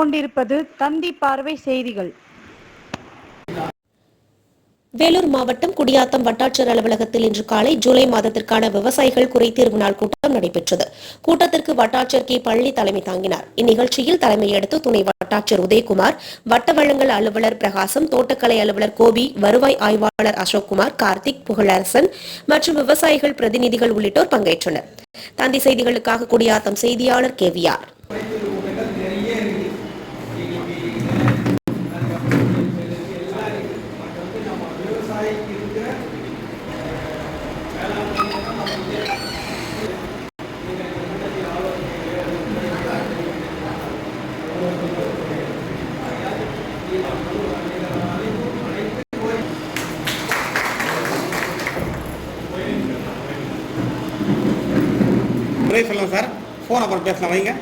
கொண்டிருப்பது தந்தி பார்வை செய்திகள். வேலூர் மாவட்டம் குடியாத்தம் வட்டாட்சியர் அலுவலகத்தில் இன்று காலை ஜூலை மாதத்திற்கான விவசாயிகள் குறைதீர்வு நாள் கூட்டம் நடைபெற்றது. கூட்டத்திற்கு வட்டாட்சியர் கே. பழனி தலைமை தாங்கினார். இந்நிகழ்ச்சியில் தலைமையெடுத்து துணை வட்டாட்சியர் உதயகுமார் வட்ட வழங்கல் அலுவலர் பிரகாசம் தோட்டக்கலை அலுவலர் கோபி வருவாய் ஆய்வாளர் அசோக்குமார் கார்த்திக் புகழரசன் மற்றும் விவசாயிகள் பிரதிநிதிகள் உள்ளிட்டோர் பங்கேற்றனர். தந்தி செய்திகளுக்காக குடியாத்தம் செய்தியாளர் கேவிஆர் உதவி சொல்லுங்கள் சார் ஃபோன் அப்புறம் பேசலாம் வைங்க.